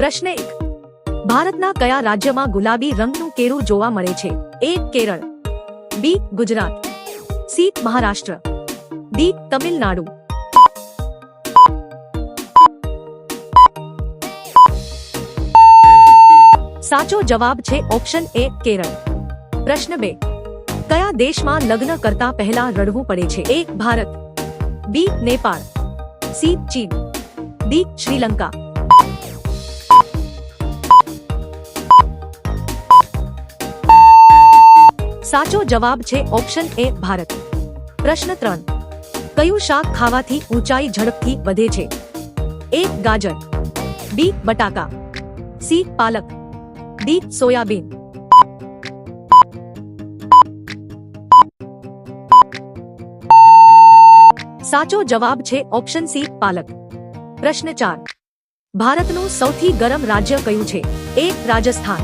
પ્રશ્ન એક ભારતના કયા રાજ્યમાં ગુલાબી રંગનું કેરું જોવા મળે છે એ કેરળ બી ગુજરાત સી મહારાષ્ટ્ર ડી તમિલનાડુ સાચો જવાબ છે ઓપ્શન એ કેરળ પ્રશ્ન બે કયા દેશમાં લગ્ન કરતા પહેલા રડવું પડે છે એ ભારત બી નેપાળ સી ચીન ડી શ્રીલંકા સાચો જવાબ છે ઓપ્શન A ભારત. પ્રશ્ન 3 કયું શાક ખાવાથી ઊંચાઈ ઝડપથી વધે છે? A ગાજર B બટાકા C પાલક D સોયાબીન સાચો જવાબ છે ઓપ્શન C પાલક. પ્રશ્ન 4 ભારતનો સૌથી ગરમ રાજ્ય કયો છે? A Rajasthan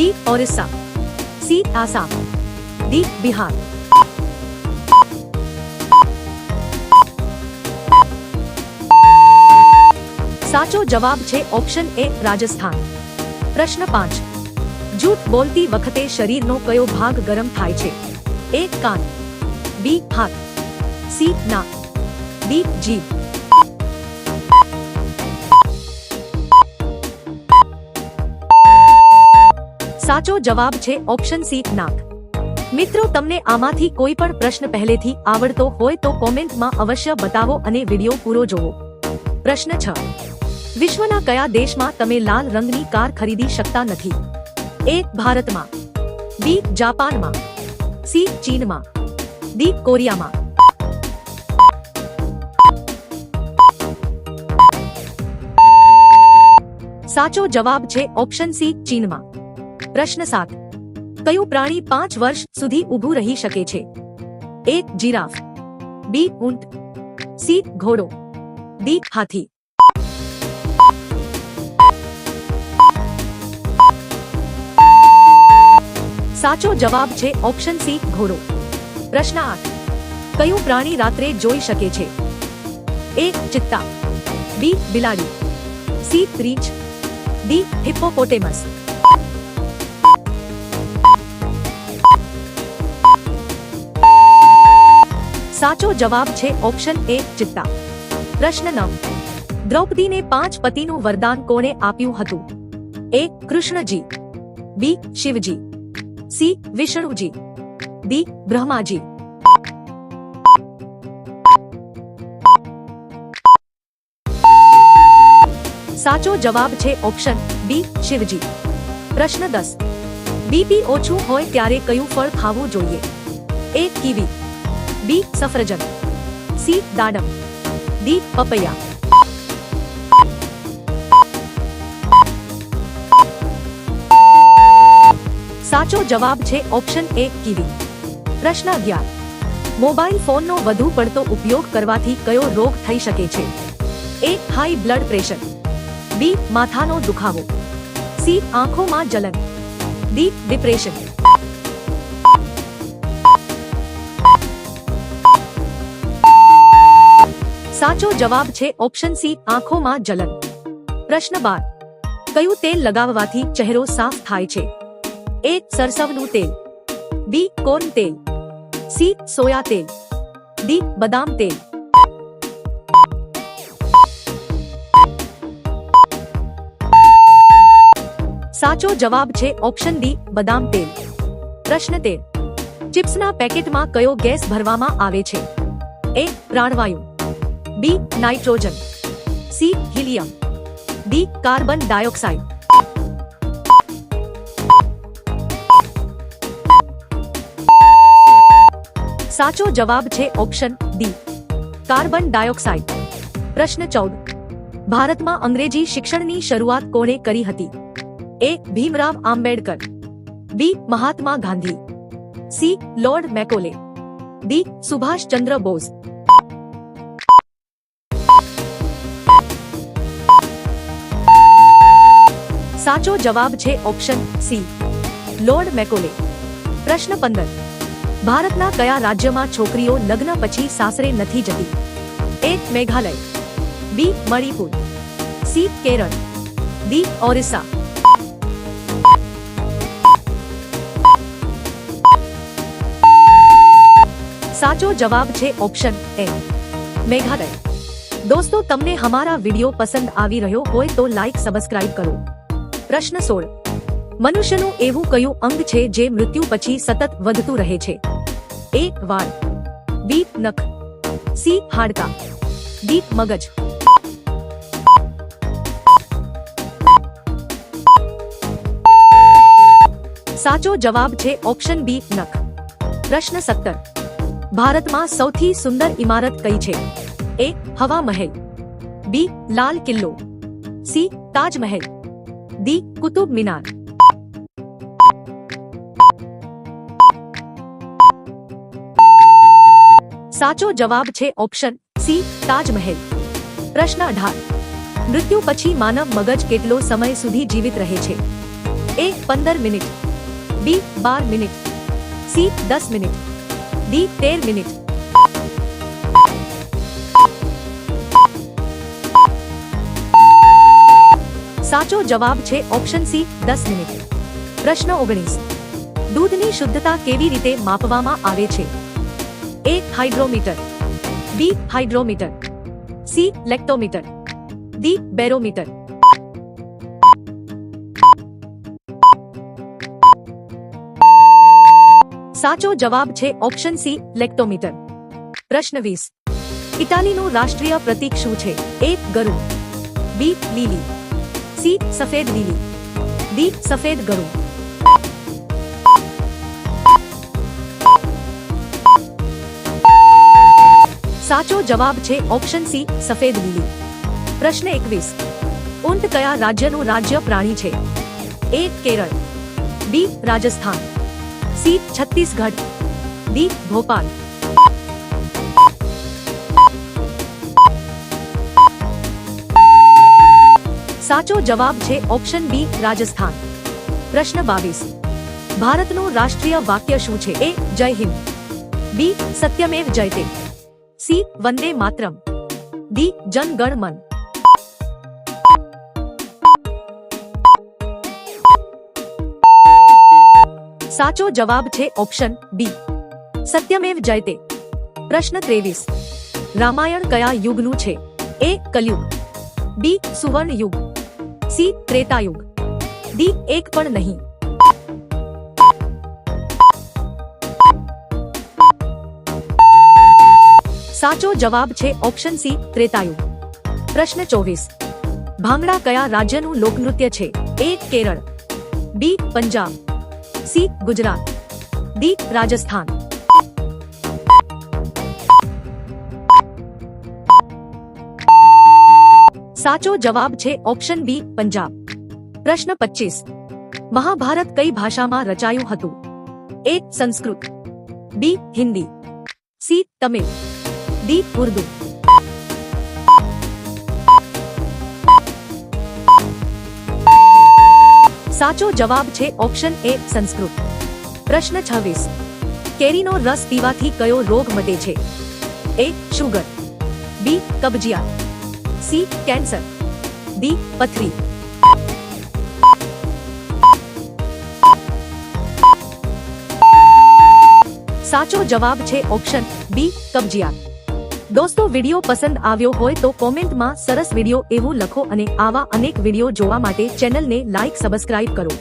B Orissa C Assam दी बिहार साचो जवाब छे ऑप्शन ए राजस्थान प्रश्न पांच झूठ बोलती वखते शरीर नो कयो भाग गरम थाय छे ए कान बी हाथ सी नाक डी जीभ साचो जवाब छे ऑप्शन सी नाक મિત્રો તમને આમાંથી કોઈ પણ પ્રશ્ન પહેલેથી આવડતો હોય તો કોમેન્ટમાં અવશ્ય બતાવો અને વિડીયો પૂરો જોવો પ્રશ્ન છ વિશ્વના કયા દેશમાં તમે લાલ રંગની કાર ખરીદી શકતા નથી એ ભારતમાં બી જાપાનમાં સી ચીનમાં ડી કોરિયામાં સાચો જવાબ છે ઓપ્શન સી ચીનમાં પ્રશ્ન સાત કયો પ્રાણી 5 વર્ષ સુધી ઉભું રહી શકે છે A जिराफ B ઊંટ C ઘોડો D હાથી સાચો જવાબ છે ઓપ્શન C ઘોડો પ્રશ્ન 8 કયો પ્રાણી રાત્રે જોઈ શકે છે A ચિત્તા B બિલાડી C રીંચ D हिप्पोपोटामस સાચો જવાબ છે ઓપ્શન 1 ચિત્તા પ્રશ્ન નંબર 9 દ્રૌપદીને પાંચ પતિનો वरदान કોણે આપ્યું હતું A Krishnaji B Shivji C Vishnuji D Brahmaji સાચો જવાબ છે ઓપ્શન બી શિવજી પ્રશ્ન 10 બીપી ઓછું હોય ત્યારે કયું ફળ ખાવું જોઈએ એ kiwi बी सफरजन सी दाडम डी पपैया साचो जवाब छे ऑप्शन ए कीवी प्रश्न अग्यार मोबाइल फोन नो वधु पड़तो उपयोग करवा थी कयो रोग थई सके छे A high blood pressure B माथा नो दुखावो सी आँखों मां जलन डी डिप्रेशन સાચો જવાબ છે ઓપ્શન C આંખોમાં जलन. પ્રશ્ન 12 કયો તેલ લગાવવાથી ચહેરા સાફ થાય છે? A સરસવનું તેલ B કોરન તેલ C સોયા તેલ D બદામ તેલ સાચો જવાબ છે ઓપ્શન D બદામ તેલ. પ્રશ્ન 13 ચિપ્સના પેકેટમાં કયો ગેસ ભરવામાં આવે છે? A પ્રાણવાયુ B nitrogen C helium D carbon dioxide साचो जवाब छे ऑप्शन डी कार्बन डाइऑक्साइड प्रश्न चौदह भारत में अंग्रेजी शिक्षण की शुरुआत कोणे करी हती A Bhimrao Ambedkar B Mahatma Gandhi C Lord Macaulay D Subhash Chandra Bose साचो जवाब छे ऑप्शन सी लॉर्ड मैकोले प्रश्न पंदर भारत ना कया राज्य मा लग्न पची सासरे नथी जती A Meghalaya B Manipur C Kerala D Orissa साचो जवाब छे ऑप्शन ए मेघालय दोस्तों तुमने हमारा वीडियो पसंद आवी रहयो होए तो लाइक सब्सक्राइब करो प्रश्न सोल मनुष्य नु एवं क्यू अंग छे जे मृत्यु पची सतत वधतु रहे छे ए वाल बी नख सी हाड़का डी मगज साचो जवाब छे ऑप्शन बी नख प्रश्न सत्तर भारत में सौथी सुंदर इमारत कई छे ए हवा महल बी लाल किल्लो सी ताजमहल डी कुतुब मीनार साचो जवाब छे ऑप्शन सी ताजमहल प्रश्न 8 मृत्यु પછી માનવ મગજ કેટલો સમય સુધી જીવિત રહે છે A 15 minute B 12 minute C 10 minute D 18 minute સાચો જવાબ છે ઓપ્શન સી દસ મિનિટ પ્રશ્ન ઓગણીસ દૂધની શુદ્ધતા કેવી રીતે માપવામાં આવે છે A hydrometer B hydrometer C lactometer D barometer સાચો જવાબ છે ઓપ્શન સી લેક્ટોમીટર પ્રશ્ન વીસ ઇટાલીનું રાષ્ટ્રીય પ્રતીક શું છે એ ગરુડ બી લીલી सी सफेद लीली डी सफेद गरु साचो जवाब छे ऑप्शन सी सफेद लीली प्रश्न एक ऊंट कया राज्य नु राज्य प्राणी छे A Kerala B Rajasthan C Chhattisgarh D Bhopal साचो जवाब छे ऑप्शन बी राजस्थान प्रश्न बीस भारत नो राष्ट्रीय वाक्य शू A Jai Hind B Satyamev Jayate C Vande Mataram D Jana Gana मन साचो जवाब छे ऑप्शन बी सत्यमेव जयते प्रश्न तेवीस रामायण कया युग नु ए कलयुग बी सुवर्ण युग सी त्रेता युग डी एक पर नहीं साचो जवाब छे ऑप्शन सी त्रेतायु प्रश्न चौबीस भांगड़ा कया राज्य नु लोकनृत्य छे A Kerala B Punjab C Gujarat D Rajasthan સાચો જવાબ છે ઓપ્શન બી પંજાબ પ્રશ્ન પચીસ મહાભારત કઈ ભાષામાં રચાયું હતું A Sanskrit B Hindi C Tamil D Urdu સાચો જવાબ છે ઓપ્શન એ સંસ્કૃત પ્રશ્ન છવ્વીસ કેરીનો રસ પીવાથી કયો રોગ મટે છે એ શુગર બી કબજિયા સી કેન્સર ડી પથરી સાચો જવાબ છે ઓપ્શન બી કબજિયાત દોસ્તો વિડીયો પસંદ આવ્યો હોય તો કોમેન્ટમાં સરસ વિડીયો એવું લખો અને આવા અનેક વિડીયો જોવા માટે ચેનલને લાઇક સબસ્ક્રાઇબ કરો